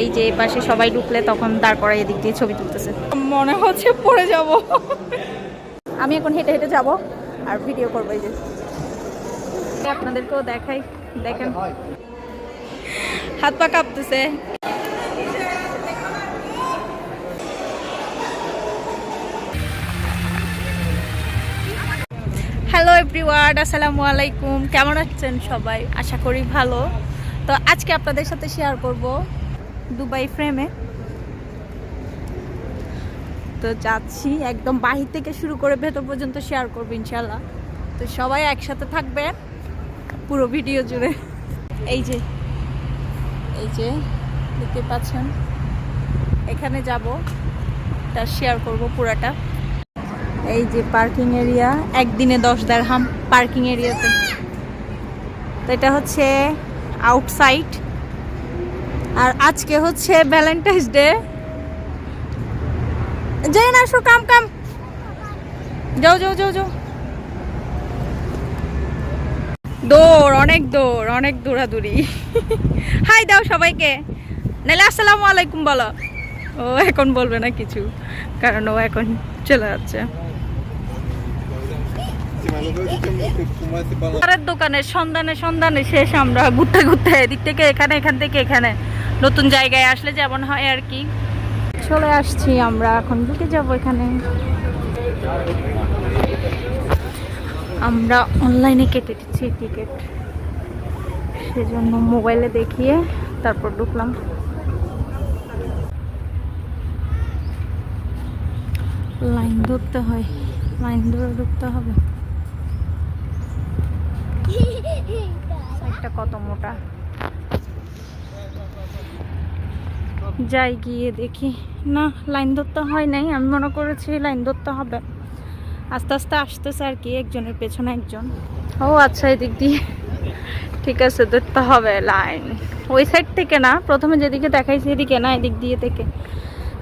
এই যে পাশে সবাই ঢুকলে তখন দাঁড় করাই এদিক দিয়ে ছবি তুলতেছে। মনে হচ্ছে পড়ে যাব। আমি এখন হেঁটে হেঁটে যাব আর ভিডিও করব এই যে। আপনাদেরকেও দেখাই দেখেন। হাত পা কাঁপতেছে। হ্যালো এভরিওয়ার্ড আসসালামু আলাইকুম। কেমন আছেন সবাই? আশা করি ভালো। তো আজকে আপনাদের সাথে শেয়ার করব দুবাই ফ্রেমে তো যাচ্ছি, একদম বাহির থেকে শুরু করে ভেতর পর্যন্ত শেয়ার করব ইনশাল্লাহ তো সবাই একসাথে থাকবে পুরো ভিডিও জুড়ে। এই যে এই যে, দেখতে পাচ্ছেন? এখানে যাব তা শেয়ার করব পুরাটা। এই যে পার্কিং এরিয়া একদিনে দশ দেড়হাম পার্কিং এরিয়াতে তো এটা হচ্ছে আউটসাইড আর আজকে হচ্ছে ভ্যালেন্টাইন্স ডে যাই না, আসো, কাম কাম। যাও যাও যাও যাও। দৌড়, অনেক দৌড়, অনেক দৌড়াদৌড়ি। হাই, দাও সবাইকে। নাহলে আসসালামু আলাইকুম বলো। ও এখন বলবে না কিছু, কারণ ও এখন চলে যাচ্ছে। দোকানের সন্ধানে সন্ধানে শেষ আমরা, ঘুরতে ঘুরতে, এদিক থেকে, এখানে, এখান থেকে, এখানে। নতুন জায়গায় আসলে যেমন হয় আর কি। চলে আসছি আমরা এখন ঢুকে যাব এখানে। আমরা অনলাইনে কেটে দিচ্ছি টিকিট সেজন্য মোবাইলে দেখিয়ে তারপর ঢুকলাম। লাইন ধরতে হয়। লাইন ধরে ঢুকতে হবে। একটা কত মোটা? যাই গিয়ে দেখি। না, লাইন ধরতে হয় নাই। আমি মনে করেছি লাইন ধরতে হবে। আস্তে আস্তে আসতেছে আর কি, একজনের পেছনে একজন। ও আচ্ছা এদিক দিয়ে। ঠিক আছে, ধরতে হবে লাইন। ওই সাইড থেকে না, প্রথমে যেদিকে দেখাইছি এদিকে না, এদিক দিয়ে থেকে।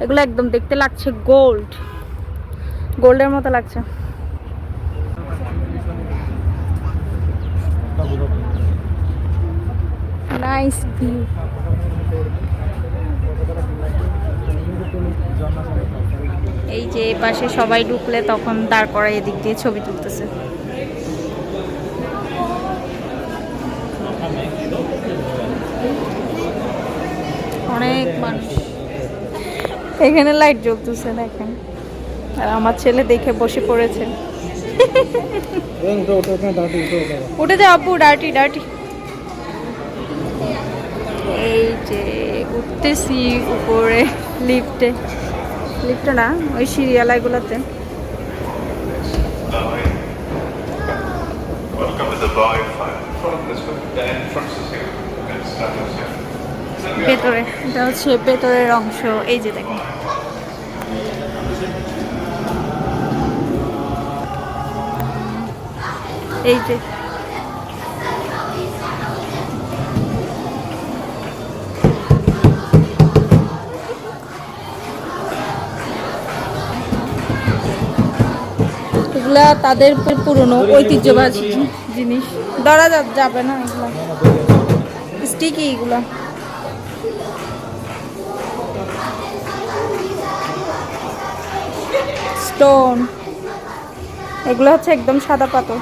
এগুলো একদম দেখতে লাগছে গোল্ড গোল্ডের মতো লাগছে। নাইস ভিউ পাশে সবাই ঢুকলে তখন করাই এদিক দিয়ে ছবি তুলতেছে। অনেক মানুষ। এখানে লাইট জ্বলতেছে, দেখেন। আর আমার ছেলে দেখে বসে পড়েছে। উঠে যা আব্বু ডার্টি ডার্টি এই যে উঠতেছি উপরে লিফটে লিপটা না ওই সিরিয়াল এগুলোতে। ভেতরে এটা হচ্ছে ভেতরের অংশ এই যে এই যে। এগুলা তাদের পুরনো ঐতিহ্যবাহী জিনিস। ধরা যাবে না এগুলা। স্টিকি এগুলা। স্টোন এগুলো হচ্ছে একদম সাদা পাথর।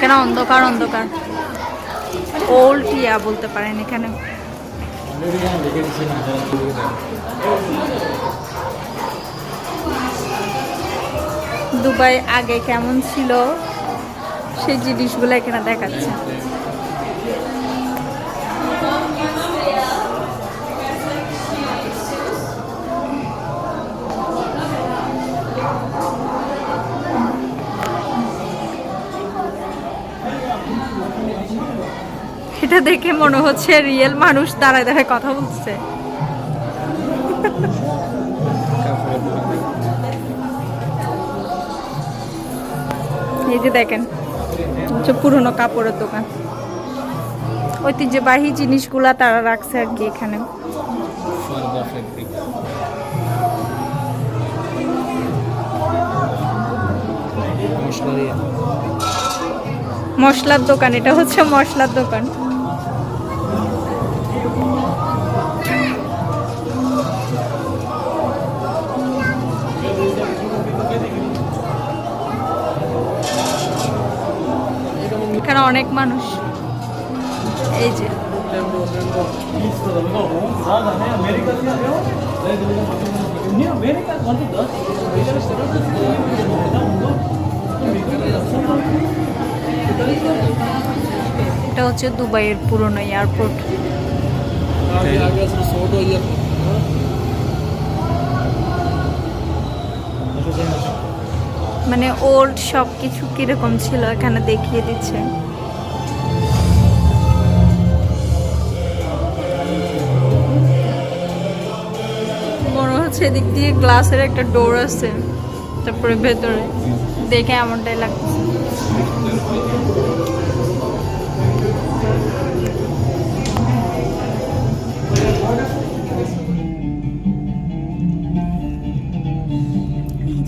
কেন অন্ধকার অন্ধকার। ওল্ড ইয়া বলতে পারেন এখানে। দুবাই আগে কেমন ছিল? সেই জিনিসগুলো এখানে দেখাচ্ছে। এটা দেখে মনে হচ্ছে রিয়েল মানুষ দাঁড়ায় দাঁড়ায় কথা বলছে এই যে দেখেন পুরনো কাপড়ের দোকান। ঐতিহ্যবাহী জিনিসগুলা তারা রাখছে আর কি এখানে। মশলার দোকান, এটা হচ্ছে মশলার দোকান। অনেক মানুষ। এই যে। এটা হচ্ছে দুবাইয়ের পুরনো এয়ারপোর্ট। মানে ওল্ড সব কিছু কীরকম ছিল এখানে দেখিয়ে দিচ্ছে। এদিক দিয়ে গ্লাসের একটা ডোর আছে তারপরে ভেতরে। দেখে এমনটাই লাগছে।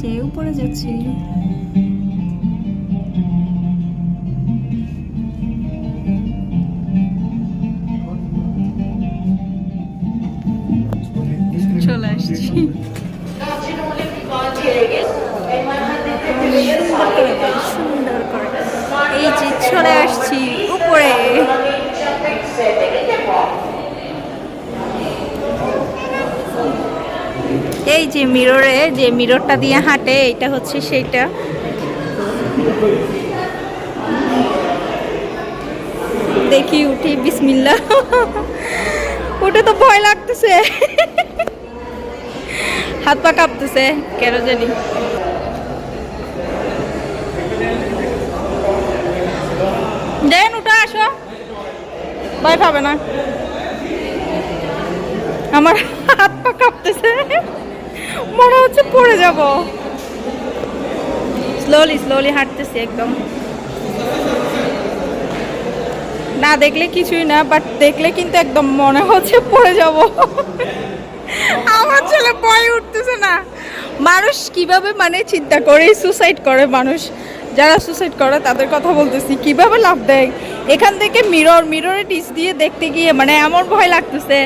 যে উপরে যাচ্ছি। এই চলে আসছি উপরে এই যে মিররে যে মিররটা দিয়ে হাঁটে, এটা হচ্ছে সেইটা। দেখি উঠি বিসমিল্লা ওটা তো ভয় লাগতেছে। হাত পা কাঁপতেছে, কেন জানি। দেন উঠে, আসো। ভয় পাবে না। আমার হাত পা কাঁপতেছে। মনে হচ্ছে পড়ে যাব। স্লোলি স্লোলি হাঁটতেছি একদম। না দেখলে কিছুই না বাট দেখলে কিন্তু একদম মনে হচ্ছে পড়ে যাব। আমার ছেলে ভয় উঠতেছে না। মানুষ কীভাবে মানে চিন্তা করে সুসাইড করে মানুষ। যারা সুসাইড করে, তাদের কথা বলতেছি। কীভাবে লাভ দেয়? এখান থেকে মিরর মিররে টিচ দিয়ে দেখতে গিয়ে মানে এমন ভয় লাগতেছে।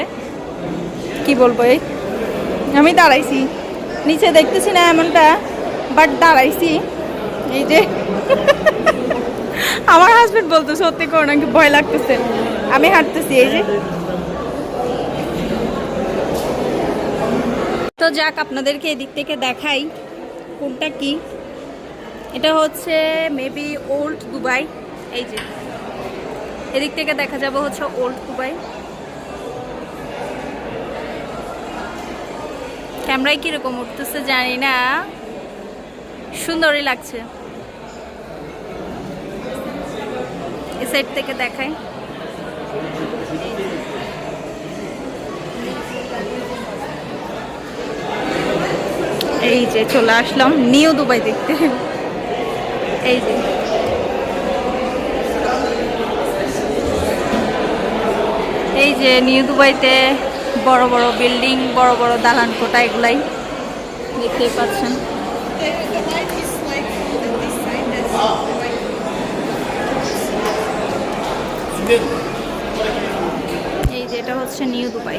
কি বলব এই? আমি দাঁড়াইছি। নিচে দেখতেছি না এমনটা বাট দাঁড়াইছি। এই যে। আমার হাজবেন্ড বলতো সত্যি করে নাকি ভয় লাগতেছে। আমি হাঁটতেছি, এই যে। তো যাক, আপনাদেরকে এদিক থেকে দেখাই কোনটা কি। এটা হচ্ছে মেবি ওল্ড দুবাই এই যে। এদিক থেকে দেখা যাবে হচ্ছে ওল্ড দুবাই ক্যামেরায় কীরকম উঠতেছে জানি না। সুন্দরই লাগছে। এ সাইড থেকে দেখাই। এই যে চলে আসলাম নিউ দুবাই দেখতে। এই যে। এই যে নিউ দুবাইতে বড় বড় বিল্ডিং, বড় বড় দালান কোটা এগুলাই দেখতেই পাচ্ছেন। এই যে এটা হচ্ছে নিউ দুবাই।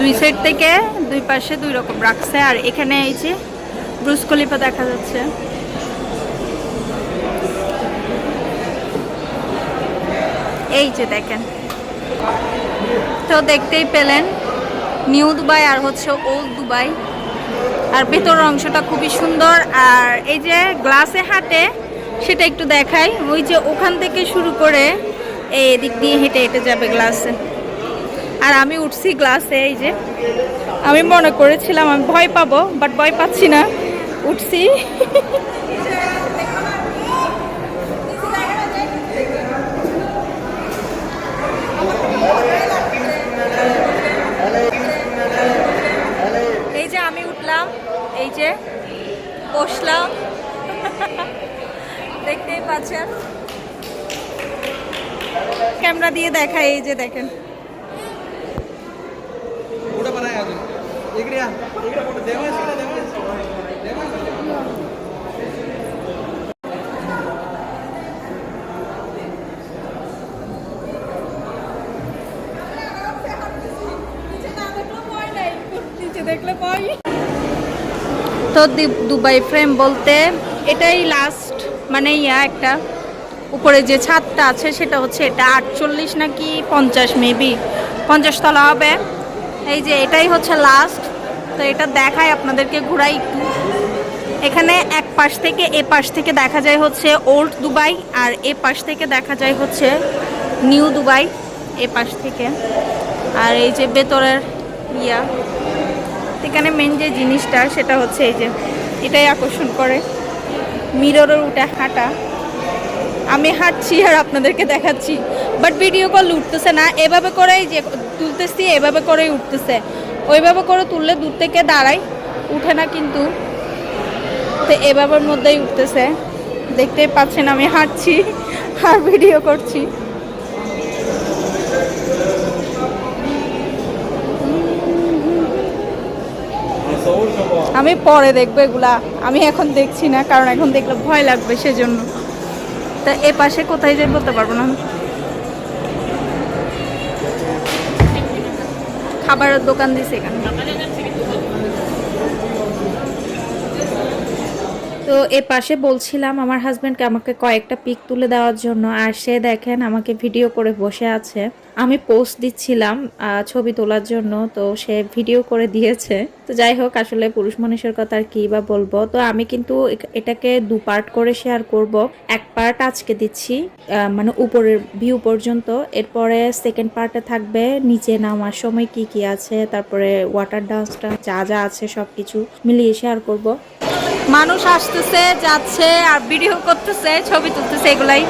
দুই সাইড থেকে দুই পাশে দুই রকম রাখছে। আর এখানে এই যে ব্রুজ খলিফা দেখা যাচ্ছে। এই যে দেখেন। তো দেখতেই পেলেন, নিউ দুবাই আর হচ্ছে ওল্ড দুবাই। আর ভেতর অংশটা খুবই সুন্দর। আর এই যে গ্লাসে হাঁটে, সেটা একটু দেখাই। ওই যে ওখান থেকে শুরু করে এই এদিক দিয়ে হেঁটে হেঁটে যাবে গ্লাসে। আর আমি উঠছি গ্লাসে এই যে। আমি মনে করেছিলাম আমি ভয় পাবো বাট ভয় পাচ্ছি না। উঠছি। এই যে আমি উঠলাম, এই যে বসলাম। দেখতেই পাচ্ছেন। ক্যামেরা দিয়ে দেখায় এই যে দেখেন। দেখলে তো দুবাই ফ্রেম বলতে এটাই লাস্ট মানে ইয়া একটা। উপরে যে ছাদটা আছে সেটা হচ্ছে এটা আটচল্লিশ নাকি পঞ্চাশ মেবি পঞ্চাশ তলা হবে। এই যে এটাই হচ্ছে লাস্ট তো এটা দেখায় আপনাদেরকে ঘুরাই একটু। এখানে এক পাশ থেকে এ পাশ থেকে দেখা যায় হচ্ছে ওল্ড দুবাই আর এ পাশ থেকে দেখা যায় হচ্ছে নিউ দুবাই এ পাশ থেকে। আর এই যে বেতরের ইয়া, এখানে মেন যে জিনিসটা সেটা হচ্ছে এই যে এটাই আকর্ষণ করে। মিররের উঠে হাঁটা। আমি হাঁটছি আর আপনাদেরকে দেখাচ্ছি। বাট ভিডিও কল উঠতেছে না। এভাবে করেই যে, তুলতেছি, এভাবে করেই উঠতেছে। ওইভাবে করে তুললে দূর থেকে দাঁড়াই উঠে না কিন্তু। তো এভাবের মধ্যেই উঠতেছে। দেখতেই পাচ্ছেন আমি হাঁটছি আর ভিডিও করছি। আমি পরে দেখব এগুলা। আমি এখন দেখছি না, কারণ এখন দেখলে ভয় লাগবে সেজন্য। তা এ পাশে কোথায় যাই বলতে পারব না। খাবারের দোকান দিছে এখানে। তো এ পাশে বলছিলাম, আমার হাজব্যান্ডকে আমাকে কয়েকটা পিক তুলে দেওয়ার জন্য, আর সে দেখেন আমাকে ভিডিও করে বসে আছে। আমি পোস্ট দিচ্ছিলাম ছবি তোলার জন্য, তো সে ভিডিও করে দিয়েছে। তো যাই হোক, আসলে পুরুষ মানুষের কথা আর কি বা বলব। তো আমি কিন্তু এটাকে দু পার্ট করে শেয়ার করব। এক পার্ট আজকে দিচ্ছি মানে উপরের ভিউ পর্যন্ত। এরপরে সেকেন্ড পার্টে থাকবে, নিচে নামার সময় কি কি আছে, তারপরে ওয়াটার ডান্সটা যা যা আছে সব কিছু মিলিয়ে শেয়ার করব। মানুষ আসতেছে, যাচ্ছে, আর ভিডিও করতেছে, ছবি তুলতেছে, এগুলাই।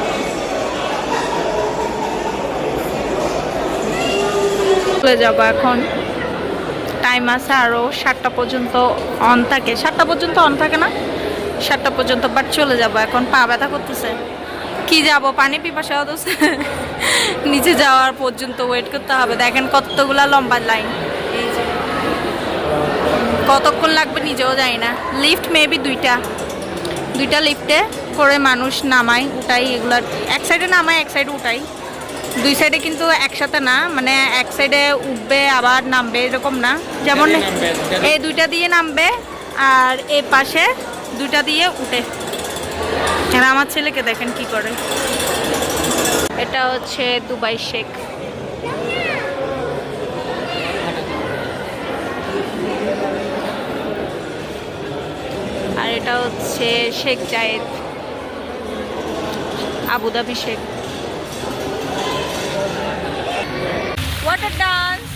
চলে যাব এখন। টাইম আছে আরও সাতটা পর্যন্ত অন থাকে। সাতটা পর্যন্ত অন থাকে না? সাতটা পর্যন্ত বাট চলে যাব এখন। পা ব্যথা করতেছে। কি যাব? পানি পিপাসা হতেছে। নিচে যাওয়ার পর্যন্ত ওয়েট করতে হবে। দেখেন কতগুলা লম্বা লাইন এই যে। কতক্ষণ লাগবে নিজেও জানি না। লিফট মেবি দুইটা। দুইটা লিফটে করে মানুষ নামায় উঠাই এগুলো এক সাইডে নামায়, এক সাইডে উঠাই দুই সাইডে কিন্তু একসাথে না মানে এক সাইডে উঠবে আবার নামবে এরকম না। যেমন এই দুইটা দিয়ে নামবে আর এ পাশে দুইটা দিয়ে উঠে। আর আমার ছেলেকে দেখেন কি করে। এটা হচ্ছে দুবাই শেখ। আর এটা হচ্ছে Sheikh Zayed. Abu Dhabi Sheikh. Water dance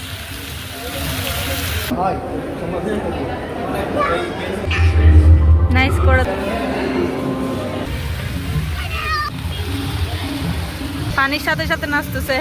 nice করে পানির সাথে সাথে নাচতেছে।